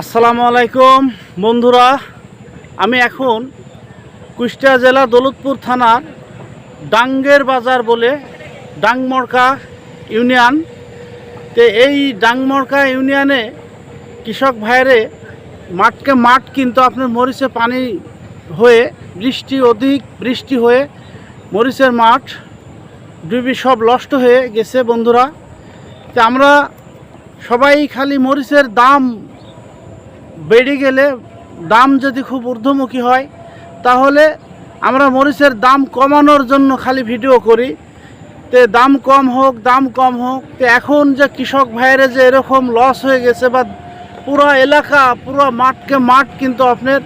আসসালামু আলাইকুম, বন্ধুরা। আমি এখন কুষ্টিয়া জেলা দৌলতপুর থানার ডাঙ্গের বাজার বলে ডাংমরকা ইউনিয়ন। তে এই ডাংমরকা ইউনিয়নে কৃষক ভাইরে মাঠকে মাঠ কিন্তু আপনার মরিচে পানি হয়ে বৃষ্টি, অধিক বৃষ্টি হয়ে মরিচের মাঠ, ডুবি সব নষ্ট হয়ে গেছে বন্ধুরা। তে আমরা সবাই খালি মরিচের দাম বেড়ে গেলে দাম যদি খুব ঊর্ধ্বমুখী হয়, তাহলে আমরা মরিচের দাম কমানোর জন্য খালি ভিডিও করি। তে দাম কম হোক, দাম কম হোক, তো এখন যে কৃষক ভাইয়ের যে এরকম লস হয়ে গেছে বা পুরো এলাকা, পুরো মাঠকে মাঠ কিন্তু আপনার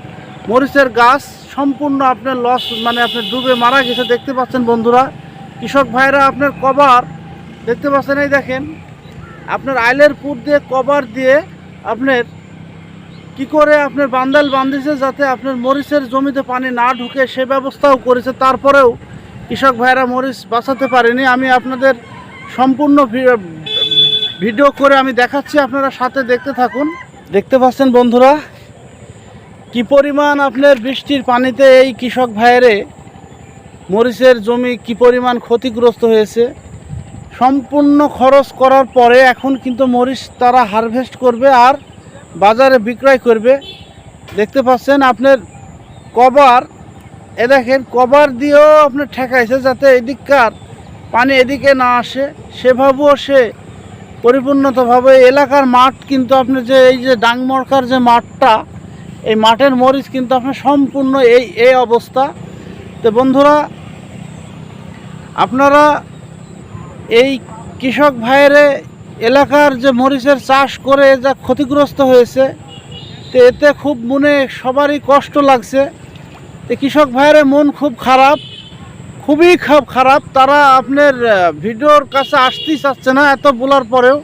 মরিচের গাছ সম্পূর্ণ আপনার লস মানে আপনার ডুবে মারা গেছে। দেখতে পাচ্ছেন বন্ধুরা, কৃষক ভাইরা আপনার কভার দেখতে পাচ্ছেন এই দেখেন, আপনার আইলের পুর দিয়ে কভার দিয়ে আপনার কি করে আপনার বান্দাল বান্ধিছে যাতে আপনার মরিচের জমিতে পানি না ঢুকে সে ব্যবস্থাও করেছে, তারপরেও কৃষক ভাইরা মরিচ বাঁচাতে পারেনি। আমি আপনাদের সম্পূর্ণ ভিডিও করে আমি দেখাচ্ছি, আপনারা সাথে দেখতে থাকুন। দেখতে পাচ্ছেন বন্ধুরা, কি পরিমাণ আপনার বৃষ্টির পানিতে এই কৃষক ভাইয়েরে মরিচের জমি কি পরিমাণ ক্ষতিগ্রস্ত হয়েছে। সম্পূর্ণ খরচ করার পরে এখন কিন্তু মরিচ তারা হারভেস্ট করবে আর বাজারে বিক্রয় করবে। দেখতে পাচ্ছেন আপনার কভার। এ দেখেন, কভার দিয়েও আপনার ঠেকাইছে যাতে এদিককার পানি এদিকে না আসে। সেভাবেও সে পরিপূর্ণতভাবে এলাকার মাঠ কিন্তু আপনার যে এই যে ডাংমরকার যে মাঠটা, এই মাঠের মরিচ কিন্তু আপনার সম্পূর্ণ এই এই অবস্থা। তো বন্ধুরা, আপনারা এই কৃষক ভাইয়েরে এলাকার যে মরিচের চাষ করে যা ক্ষতিগ্রস্ত হয়েছে, তো এতে খুব মনে সবারই কষ্ট লাগছে। তো কৃষক ভাইয়ের মন খুব খারাপ, খুবই খুব খারাপ। তারা আপনার ভিডিওর কাছে আসতেই চাচ্ছে না এত বলার পরেও।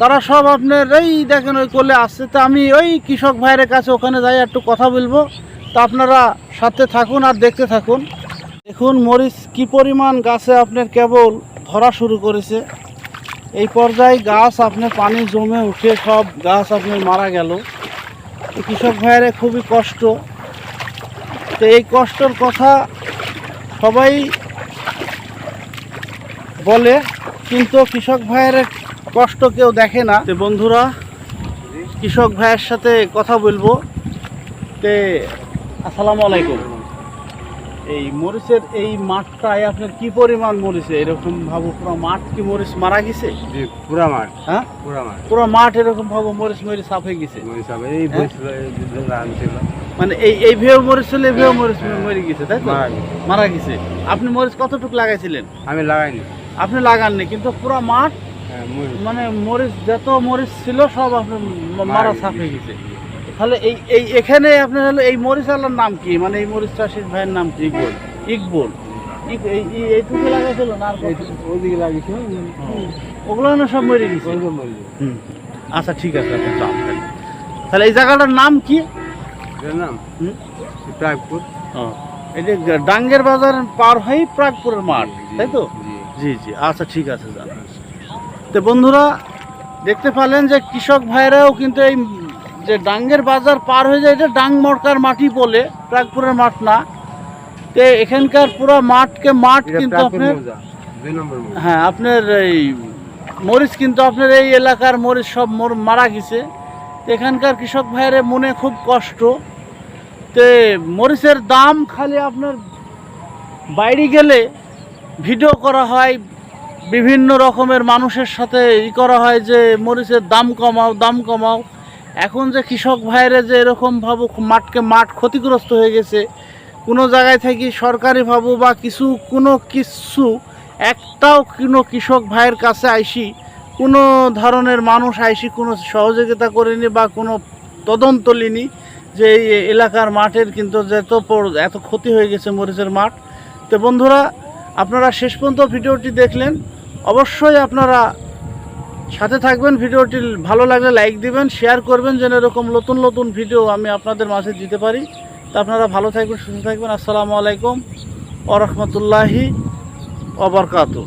তারা সব আপনার এই দেখেন ওই কোলে আসছে তো আমি ওই কৃষক ভাইয়ের কাছে ওখানে যাই, একটু কথা বলব। তা আপনারা সাথে থাকুন আর দেখতে থাকুন। দেখুন মরিচ কি পরিমাণ গাছে আপনার কেবল ধরা শুরু করেছে। এই পর্যায়ে গাছ আপনার পানি জমে উঠে সব গাছ আপনার মারা গেল। কৃষক ভাইয়ের খুবই কষ্ট। তো এই কষ্টর কথা সবাই বলে, কিন্তু কৃষক ভাইয়ের কষ্ট কেউ দেখে না। তো বন্ধুরা, কৃষক ভাইয়ের সাথে কথা বলব। তে, আসসালামু আলাইকুম। এই মরিচের এই মাঠটায় আপনার কি পরিমাণ মরিচে? এরকম ভাবো পুরো মাঠ কি মরিচ মারা গেছে? পুরা মাঠ। হ্যাঁ? পুরা মাঠ। পুরো মাঠ এরকম ভাবো মরিচ মরিচ সাফ হয়ে গেছে। এই হ্যাঁ? মানে এই এই ভেও মরিচ ছিল এই ভেও মরিচ মরে গেছে তাই তো? মারা গেছে। আপনি মরিচ কতটুকু লাগাইছিলেন? আমি লাগাইনি। আপনি লাগাননি কিন্তু পুরো মাঠ হ্যাঁ, মানে মরিচ যত মরিচ ছিল সব আপনার মারা সাফ হয়ে গেছে। তাহলে এই এই এখানে আপনার হলো এই মরিচ আলার নাম কি? মানে এই মরিচ চাষির ভাইয়ের নাম কি? ইকবল। ইকবল। ইক- এই এই- এইটুকু লাগাইছিল না ওগুলো না সব মরে গেছে। আচ্ছা ঠিক আছে আপনি তাহলে। এই জায়গাটার নাম কি? নাম? প্রাগপুর। এই যে ডাঙ্গের বাজার পার হয়েই প্রাগপুরের মাঠ তাই তো? জি। জি আচ্ছা ঠিক আছে যান। তো বন্ধুরা দেখতে পেলেন যে কৃষক ভাইরাও কিন্তু এই যে ডাঙ্গের বাজার পার হয়ে যায় এটা ডাং মরকার মাটি বলে প্রাগপুরের মাঠ না। তো এখানকার পুরো মাঠকে মাঠ কিন্তু আপনার হ্যাঁ আপনার এই মরিচ কিন্তু আপনার এই এলাকার মরিচ সব মর- মারা গেছে। এখানকার কৃষক ভাইয়ের মনে খুব কষ্ট। তে মরিচের দাম খালি আপনার বাইরে গেলে ভিডিও করা হয় বিভিন্ন রকমের মানুষের সাথে ই করা হয় যে মরিচের দাম কমাও দাম কমাও। এখন যে কৃষক ভাইরে যে এরকম ভাবো মাঠকে মাঠ ক্ষতিগ্রস্ত হয়ে গেছে, কোনো জায়গায় থেকে সরকারি ভাবো বা কিছু, কোনো কিছু, একটাও কোনো কৃষক ভাইয়ের কাছে আইসি, কোনো ধরনের মানুষ আইসি কোনো সহযোগিতা করেনি বা কোনো তদন্ত লিনি যে এই এলাকার মাঠের কিন্তু যে এত পর- এত ক্ষতি হয়ে গেছে মরিচের মাঠ। তো বন্ধুরা, আপনারা শেষ পর্যন্ত ভিডিওটি দেখলেন। অবশ্যই আপনারা সাথে থাকবেন, ভিডিওটি ভালো লাগলে লাইক দিবেন শেয়ার করবেন যেন এরকম নতুন নতুন ভিডিও আমি আপনাদের মাঝে দিতে পারি। তা আপনারা ভালো থাকবেন, সুস্থ থাকবেন। আসসালামু আলাইকুম ওরহমতুল্লাহি রহমতুল্লাহি অবরকাত